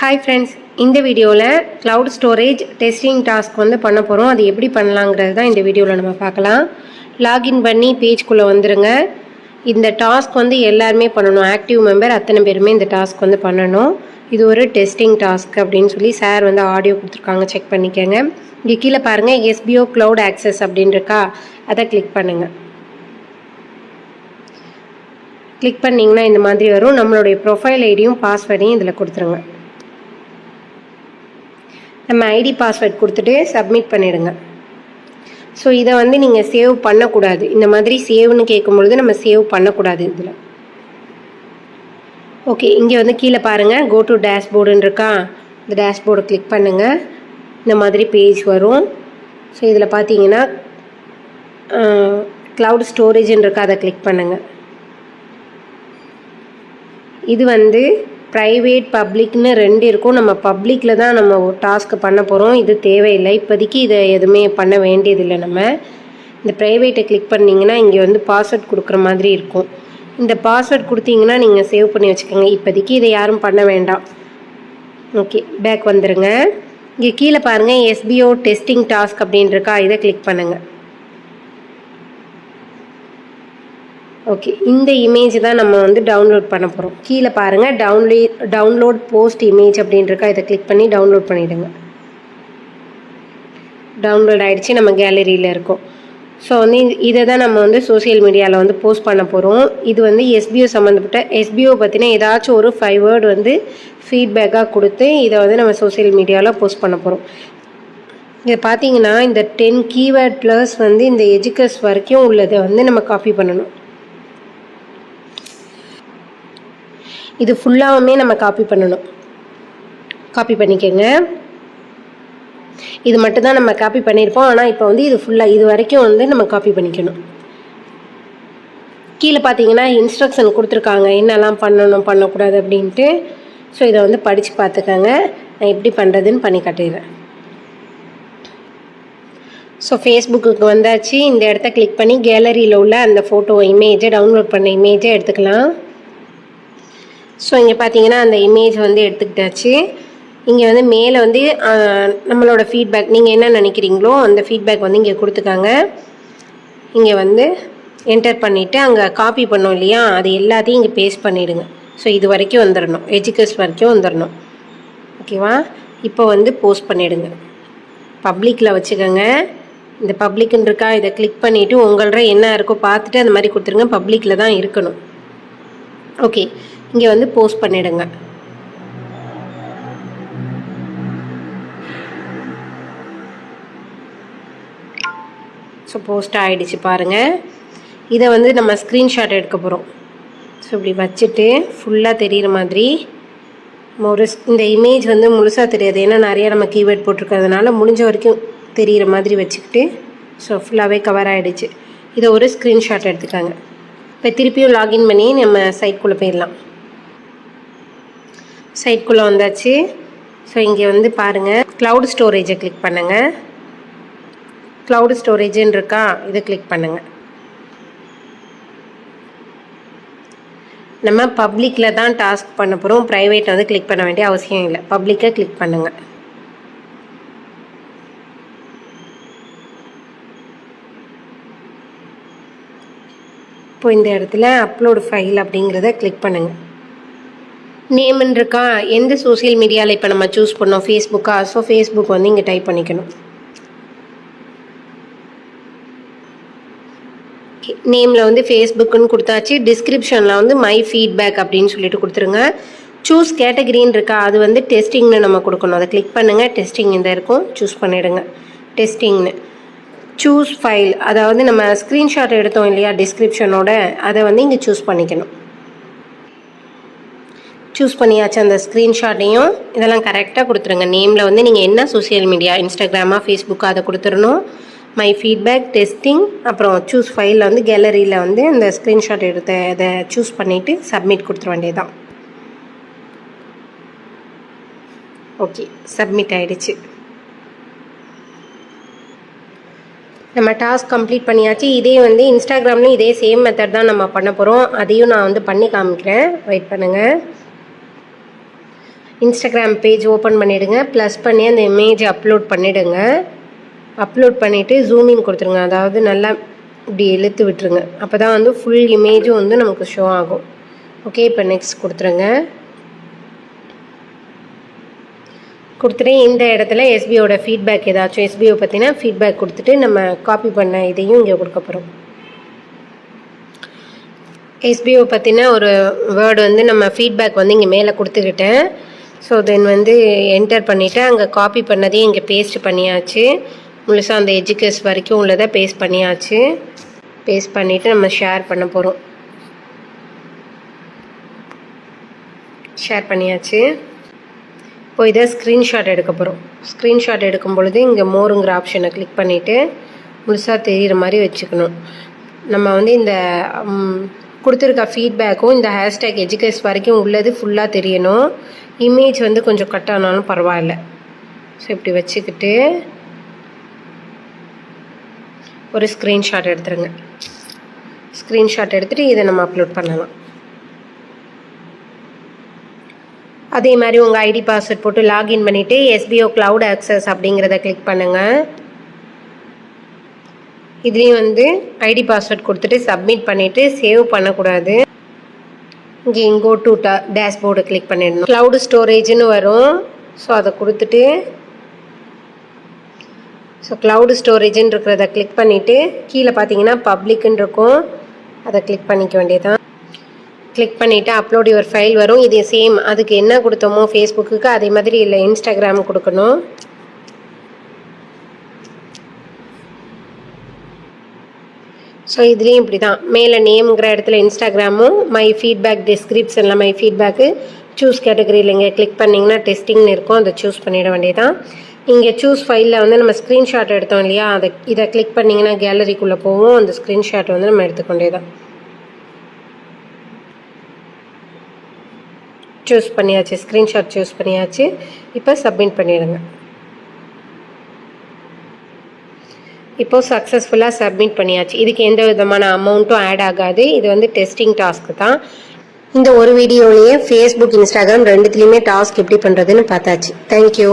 Hi friends இந்த வீடியோவில் cloud storage testing task வந்து பண்ண போகிறோம் அது எப்படி பண்ணலாங்கிறது தான் இந்த வீடியோவில் நம்ம பார்க்கலாம். லாகின் பண்ணி பேஜ்குள்ளே வந்துடுங்க இந்த டாஸ்க் வந்து எல்லாருமே பண்ணணும். ஆக்டிவ் மெம்பர் அத்தனை பேருமே இந்த டாஸ்க் வந்து பண்ணணும். இது ஒரு டெஸ்டிங் டாஸ்க் அப்படின்னு சொல்லி சார் வந்து ஆடியோ கொடுத்துருக்காங்க. செக் பண்ணிக்கோங்க. இங்கே கீழே பாருங்கள் எஸ்பிஓ க்ளவுட் ஆக்சஸ் அப்படின்னு இருக்கா? அதை கிளிக் பண்ணுங்கள் கிளிக் பண்ணிங்கன்னா இந்த மாதிரி வரும். நம்மளுடைய ப்ரொஃபைல் ஐடியும் பாஸ்வேர்டையும் இதில் கொடுத்துருங்க. நம்ம ஐடி பாஸ்வேர்ட் கொடுத்துட்டு சப்மிட் பண்ணிடுங்க. ஸோ இதை வந்து நீங்கள் சேவ் பண்ணக்கூடாது. இந்த மாதிரி சேவ்னு கேட்கும்பொழுது நம்ம சேவ் பண்ணக்கூடாது இதில். ஓகே இங்கே வந்து கீழே பாருங்கள் கோ டு டேஷ்போர்டுன்னு இருக்கா? இந்த டேஷ்போர்டை கிளிக் பண்ணுங்கள் இந்த மாதிரி பேஜ் வரும். ஸோ இதில் பார்த்தீங்கன்னா க்ளவுட் ஸ்டோரேஜ்ன்னு இருக்கா? அதை கிளிக் பண்ணுங்கள் இது வந்து ப்ரைவேட் பப்ளிக்னு ரெண்டு இருக்கும். நம்ம பப்ளிக்கில் தான் நம்ம டாஸ்க்கு பண்ண போகிறோம் இது தேவையில்லை. இப்போதைக்கு இதை எதுவுமே பண்ண வேண்டியதில்லை நம்ம. இந்த ப்ரைவேட்டை கிளிக் பண்ணிங்கன்னா இங்கே வந்து பாஸ்வேர்ட் கொடுக்குற மாதிரி இருக்கும். இந்த பாஸ்வேர்ட் கொடுத்தீங்கன்னா நீங்கள் சேவ் பண்ணி வச்சுக்கோங்க. இப்போதைக்கு இதை யாரும் பண்ண வேண்டாம். ஓகே பேக் வந்துடுங்க இங்கே கீழே பாருங்கள் எஸ்பிஓ டெஸ்டிங் டாஸ்க் அப்படின்னு இதை கிளிக் பண்ணுங்கள் ஓகே இந்த இமேஜ் தான் நம்ம வந்து டவுன்லோட் பண்ண போகிறோம் கீழே பாருங்கள் டவுன்லே டவுன்லோட் போஸ்ட் இமேஜ் அப்படின்றக்கா இதை கிளிக் பண்ணி டவுன்லோட் பண்ணிவிடுங்க டவுன்லோட் ஆகிடுச்சு நம்ம கேலரியில் இருக்கோம். ஸோ வந்து இதை தான் நம்ம வந்து சோஷியல் மீடியாவில் வந்து போஸ்ட் பண்ண போகிறோம் இது வந்து எஸ்பிஓ சம்மந்தப்பட்ட எஸ்பிஓ பற்றின ஏதாச்சும் ஒரு ஃபைவ் வேர்டு வந்து ஃபீட்பேக்காக கொடுத்து இதை வந்து நம்ம சோஷியல் மீடியாவில் போஸ்ட் பண்ண போகிறோம் இதை பார்த்தீங்கன்னா இந்த டென் கீவேர்ட் ப்ளஸ் வந்து இந்த எஜுகஸ் வரைக்கும் உள்ளதை வந்து நம்ம காப்பி பண்ணணும். இது ஃபுல்லாகவுமே நம்ம காப்பி பண்ணணும். காப்பி பண்ணிக்கோங்க. இது மட்டும்தான் நம்ம காப்பி பண்ணியிருப்போம். ஆனால் இப்போ வந்து இது ஃபுல்லாக இது வரைக்கும் வந்து நம்ம காப்பி பண்ணிக்கணும். கீழே பார்த்தீங்கன்னா இன்ஸ்ட்ரக்ஷன் கொடுத்துருக்காங்க. என்னெல்லாம் பண்ணணும் பண்ணக்கூடாது அப்படின்ட்டு. ஸோ இதை வந்து படித்து பார்த்துக்கோங்க நான் எப்படி பண்ணுறதுன்னு பண்ணி காட்டிடுறேன். ஸோ ஃபேஸ்புக்கு வந்தாச்சு. இந்த இடத்த கிளிக் பண்ணி கேலரியில் உள்ள அந்த ஃபோட்டோ இமேஜை டவுன்லோட் பண்ண இமேஜை எடுத்துக்கலாம். ஸோ இங்கே பார்த்தீங்கன்னா அந்த இமேஜ் வந்து எடுத்துக்கிட்டாச்சு. இங்கே வந்து மேலே வந்து நம்மளோட ஃபீட்பேக் நீங்கள் என்ன நினைக்கிறீங்களோ அந்த ஃபீட்பேக் வந்து இங்கே கொடுத்துக்காங்க இங்கே வந்து என்டர் பண்ணிவிட்டு அங்கே காப்பி பண்ணோம் இல்லையா? அது எல்லாத்தையும் இங்கே பேஸ்ட் பண்ணிவிடுங்க ஸோ இது வரைக்கும் வந்துடணும் எஜுகேஸ் வரைக்கும் வந்துடணும் ஓகேவா இப்போ வந்து போஸ்ட் பண்ணிவிடுங்க பப்ளிக்கில் வச்சுக்கோங்க. இந்த பப்ளிக்னு இருக்கா? இதை கிளிக் பண்ணிவிட்டு உங்களோட என்ன இருக்கோ பார்த்துட்டு அந்த மாதிரி கொடுத்துருங்க. பப்ளிக்கில் தான் இருக்கணும். ஓகே இங்கே வந்து போஸ்ட் பண்ணிடுங்க. ஸோ போஸ்ட் ஆகிடுச்சு பாருங்கள் இதை வந்து நம்ம ஸ்க்ரீன்ஷாட் எடுக்க போகிறோம் ஸோ இப்படி வச்சுட்டு ஃபுல்லாக தெரிகிற மாதிரி ஒரு இந்த இமேஜ் வந்து முழுசாக தெரியாது. ஏன்னா நிறையா நம்ம கீவேர்ட் போட்டிருக்கிறதுனால முடிஞ்ச வரைக்கும் தெரிகிற மாதிரி வச்சுக்கிட்டு ஸோ ஃபுல்லாகவே கவர் ஆகிடுச்சு இதை ஒரு ஸ்க்ரீன்ஷாட் எடுத்துக்காங்க. இப்போ திருப்பியும் லாகின் பண்ணி நம்ம சைட்குள்ளே போயிடலாம். சைட்குள்ளே வந்தாச்சு. ஸோ இங்கே வந்து பாருங்கள் க்ளவுட் ஸ்டோரேஜை கிளிக் பண்ணுங்கள் க்ளவுட் ஸ்டோரேஜுன்னு இருக்கா? இதை கிளிக் பண்ணுங்கள் நம்ம பப்ளிக்கில் தான் டாஸ்க் பண்ண போகிறோம் ப்ரைவேட் வந்து கிளிக் பண்ண வேண்டிய அவசியம் இல்லை. பப்ளிக்கை கிளிக் பண்ணுங்கள் இப்போ இந்த இடத்துல அப்லோடு ஃபைல் அப்படிங்கிறத கிளிக் பண்ணுங்கள் நேம்னு இருக்கா? எந்த சோஷியல் மீடியாவில் இப்போ நம்ம சூஸ் பண்ணோம்? ஃபேஸ்புக்கா ஸோ ஃபேஸ்புக் வந்து இங்கே டைப் பண்ணிக்கணும். நேமில் வந்து ஃபேஸ்புக்குன்னு கொடுத்தாச்சு. டிஸ்கிரிப்ஷனில் வந்து மை ஃபீட்பேக் அப்படின்னு சொல்லிட்டு கொடுத்துருங்க. சூஸ் கேட்டகரின்னு இருக்கா? அது வந்து டெஸ்டிங்னு நம்ம கொடுக்கணும். அதை கிளிக் பண்ணுங்கள் டெஸ்டிங் இந்த இருக்கும். சூஸ் பண்ணிவிடுங்க டெஸ்டிங்னு சூஸ் ஃபைல் அதாவது நம்ம ஸ்க்ரீன்ஷாட் எடுத்தோம் இல்லையா? டிஸ்கிரிப்ஷனோட அதை வந்து இங்கே சூஸ் பண்ணிக்கணும். சூஸ் பண்ணியாச்சு அந்த ஸ்க்ரீன்ஷாட்டையும் இதெல்லாம் கரெக்டாக கொடுத்துருங்க. நேமில் வந்து நீங்கள் என்ன சோஷியல் மீடியா இன்ஸ்டாகிராமா ஃபேஸ்புக்காக அதை கொடுத்துடணும். மை ஃபீட்பேக் டெஸ்டிங் அப்புறம் சூஸ் ஃபைலில் வந்து கேலரியில் வந்து அந்த ஸ்க்ரீன்ஷாட் எடுத்த இதை சூஸ் பண்ணிவிட்டு சப்மிட் கொடுத்துட வேண்டியதுதான். ஓகே சப்மிட் ஆகிடுச்சு நம்ம டாஸ்க் கம்ப்ளீட் பண்ணியாச்சு. இதே வந்து இன்ஸ்டாகிராம்லேயும் இதே சேம் மெத்தட் தான் நம்ம பண்ண போகிறோம் அதையும் நான் வந்து பண்ணி காமிக்கிறேன். வெயிட் பண்ணுங்கள் இன்ஸ்டாகிராம் பேஜ் ஓப்பன் பண்ணிவிடுங்க ப்ளஸ் பண்ணி அந்த இமேஜ் அப்லோட் பண்ணிவிடுங்க அப்லோட் பண்ணிவிட்டு ஜூமின் கொடுத்துருங்க. அதாவது நல்லா இப்படி இழுத்து விட்டுருங்க. அப்போ தான் வந்து ஃபுல் இமேஜும் வந்து நமக்கு ஷோ ஆகும். ஓகே இப்போ நெக்ஸ்ட் கொடுத்துருங்க. கொடுத்துட்டு இந்த இடத்துல எஸ்பிஓட ஃபீட்பேக் ஏதாச்சும் எஸ்பிஓ பற்றினா ஃபீட்பேக் கொடுத்துட்டு நம்ம காப்பி பண்ண இதையும் இங்கே கொடுக்க போகிறோம் எஸ்பிஓ பற்றின ஒரு வேர்டு வந்து நம்ம ஃபீட்பேக் வந்து இங்கே மேலே கொடுத்துக்கிட்டேன். ஸோ தென் வந்து என்டர் பண்ணிவிட்டு அங்கே காப்பி பண்ணதையும் இங்கே பேஸ்ட் பண்ணியாச்சு. முழுசாக அந்த எஜுகேஸ் வரைக்கும் உள்ளதை பேஸ்ட் பண்ணியாச்சு. பேஸ்ட் பண்ணிவிட்டு நம்ம ஷேர் பண்ண போகிறோம் ஷேர் பண்ணியாச்சு. இப்போ இதை ஸ்க்ரீன்ஷாட் எடுக்க போகிறோம் ஸ்க்ரீன்ஷாட் எடுக்கும் பொழுது இங்கே மோருங்கிற ஆப்ஷனை கிளிக் பண்ணிவிட்டு முழுசாக தெரிகிற மாதிரி வச்சுக்கணும். நம்ம வந்து இந்த கொடுத்துருக்க ஃபீட்பேக்கும் இந்த ஹேஷ்டேக் எஜுகேஸ் வரைக்கும் உள்ளது ஃபுல்லாக தெரியணும். இமேஜ் வந்து கொஞ்சம் கட் ஆனாலும் பரவாயில்ல. ஸோ இப்படி வச்சுக்கிட்டு ஒரு ஸ்க்ரீன்ஷாட் எடுத்துருங்க. ஸ்க்ரீன்ஷாட் எடுத்துகிட்டு இதை நம்ம அப்லோட் பண்ணலாம். அதே மாதிரி உங்கள் ஐடி பாஸ்வேர்ட் போட்டு லாகின் பண்ணிவிட்டு எஸ்பிஓ க்ளவுட் ஆக்சஸ் அப்படிங்கிறத கிளிக் பண்ணுங்கள் இதுலேயும் வந்து ஐடி பாஸ்வேர்ட் கொடுத்துட்டு சப்மிட் பண்ணிவிட்டு சேவ் பண்ணக்கூடாது. இங்கே இங்கோ டூ டா டேஷ்போர்டு கிளிக் பண்ணிடணும். க்ளவுடு ஸ்டோரேஜ்னு வரும். ஸோ அதை கொடுத்துட்டு ஸோ க்ளவுடு ஸ்டோரேஜ்னு இருக்கிறத கிளிக் பண்ணிவிட்டு கீழே பார்த்தீங்கன்னா பப்ளிக்னு இருக்கும். அதை கிளிக் பண்ணிக்க வேண்டியதான் கிளிக் பண்ணிவிட்டு அப்லோட் யுவர் ஃபைல் வரும். இது சேம் அதுக்கு என்ன கொடுத்தோமோ ஃபேஸ்புக்குக்கு அதே மாதிரி இல்லை இன்ஸ்டாகிராம் கொடுக்கணும். ஸோ இதுலேயும் இப்படி தான் மேலே நேம்ங்கிற இடத்துல இன்ஸ்டாகிராமும் மை ஃபீட்பேக் டிஸ்கிரிப்ஷனில் மை ஃபீட்பேக்கு சூஸ் கேட்டகரியில் இங்கே கிளிக் பண்ணிங்கன்னா டெஸ்டிங்னு இருக்கும். அதை சூஸ் பண்ணிட வேண்டியதான் இங்கே சூஸ் ஃபைலில் வந்து நம்ம ஸ்க்ரீன்ஷாட் எடுத்தோம் இல்லையா? அதை இதை கிளிக் பண்ணிங்கன்னா கேலரிக்குள்ளே போவோம் அந்த ஸ்க்ரீன்ஷாட் வந்து நம்ம எடுத்துக்கொண்டே தான் சூஸ் பண்ணியாச்சு. ஸ்க்ரீன்ஷாட் சூஸ் பண்ணியாச்சு. இப்போ சப்மிட் பண்ணிவிடுங்க இப்போ சக்ஸஸ்ஃபுல்லாக சப்மிட் பண்ணியாச்சு. இதுக்கு எந்த விதமான அமௌண்ட்டும் ஆட் ஆகாது. இது வந்து டெஸ்டிங் டாஸ்க்கு தான். இந்த ஒரு வீடியோலேயே ஃபேஸ்புக் இன்ஸ்டாகிராம் ரெண்டுத்துலேயுமே டாஸ்க் எப்படி பண்ணுறதுன்னு பார்த்தாச்சு. தேங்க்யூ